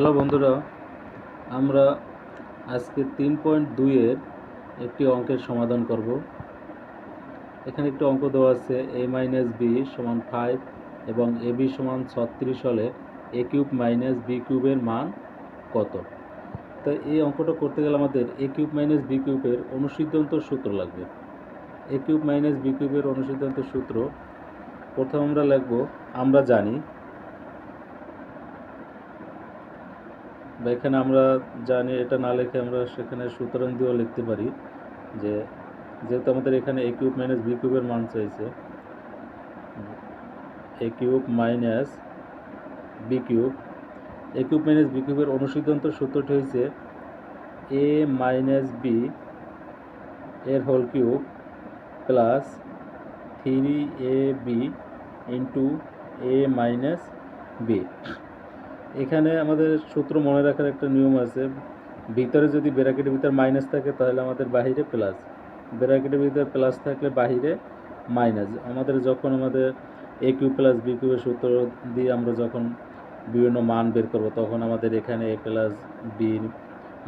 Hello বন্ধুরা, আমরা আজকে তিন পয়েন্ট দুইয়ের একটি অঙ্কের সমাধান করব। এখানে একটি অঙ্ক দেওয়া আছে এ মাইনাস বি সমান ফাইভ এবং এ বি সমান ছত্রিশ হলে এ কিউব মাইনাস বি কিউবের মান কত? তো এই অঙ্কটা করতে গেলে আমাদের এ কিউব মাইনাস বি কিউবের অনুসিদ্ধান্ত সূত্র লাগবে। এ কিউব মাইনাস বি কিউবের অনুসিদ্ধান্ত সূত্র প্রথম আমরা লিখব, আমরা জানি বা এখানে আমরা জানি এটা না লিখে আমরা সেখানে সুতরাং দিয়েও লিখতে পারি যে যেহেতু আমাদের এখানে এ কিউব মাইনাস বি কিউবের মান চাইছে A cube minus B cube A cube minus B কিউবের অনুসিদ্ধান্ত সূত্রটি হয়েছে এ মাইনাস বি এর whole cube plus three A B into A minus B এখানে আমাদের সূত্র মনে রাখার একটা নিয়ম আছে, ভিতরে যদি ব্র্যাকেটের ভিতরে মাইনাস থাকে তাহলে আমাদের বাহিরে প্লাস ব্র্যাকেটের ভিতরে প্লাস থাকলে বাহিরে মাইনাস আমাদের যখন আমাদের এ কিউ প্লাস বি কিউবের সূত্র দিয়ে আমরা যখন বিভিন্ন মান বের করব, তখন আমাদের এখানে এ প্লাস বির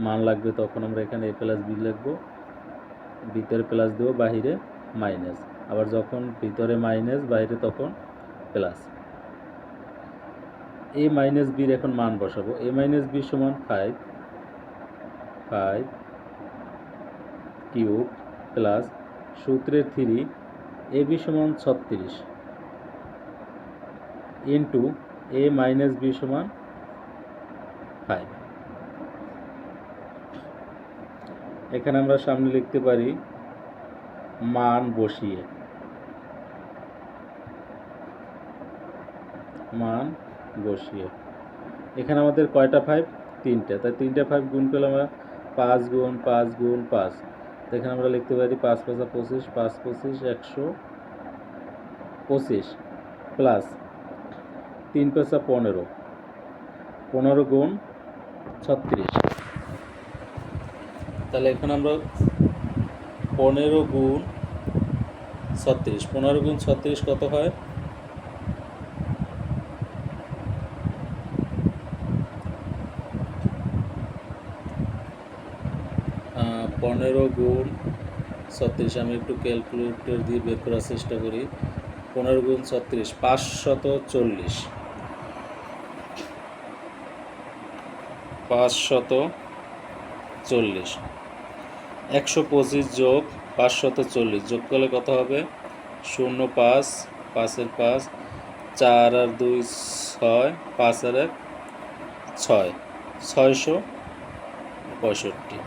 মান লাগবে, তখন আমরা এখানে এ প্লাস বি লিখব। ভিতরে প্লাস দেবো, বাহিরে মাইনাস আবার যখন ভিতরে মাইনাস বাইরে তখন প্লাস এ মাইনাস বির এখন মান বসাবো। এ মাইনাস বি সমান ফাইভ ফাইভ কিউব প্লাস সূত্রের থ্রি এ বি সমান ছত্রিশ ইন্টু এ মাইনাস বি সমান ফাইভ এখানে আমরা সামনে লিখতে পারি মান বসিয়ে। মান বসিয়ে। এখানে আমাদের কয়টা ফাইভ তিনটে। তাই তিনটে ফাইভ গুণ করলে আমরা পাঁচ গুণ পাঁচ গুণ, পাঁচ। এখানে আমরা লিখতে পারি পাঁচ পাঁচা পঁচিশ, পাঁচ পঁচিশ, একশো পঁচিশ প্লাস তিন পেঁচা পনেরো। পনেরো গুণ ছত্রিশ। তাহলে এখানে আমরা পনেরো গুণ ছত্রিশ। পনেরো গুণ ছত্রিশ কত হয়? পনেরো গুণ ছত্রিশ। আমি একটু ক্যালকুলেটর দিয়ে বের করার চেষ্টা করি। পনেরো গুণ ছত্রিশ, পাঁচশত চল্লিশ। পাঁচশত চল্লিশ। একশো পঁচিশ যোগ পাঁচশত চল্লিশ। যোগ করলে কত হবে? শূন্য পাঁচ, পাঁচের পাঁচ, চার আর দুই ছয় পাঁচ আর এক ছয়। ছয়শো পঁয়ষট্টি।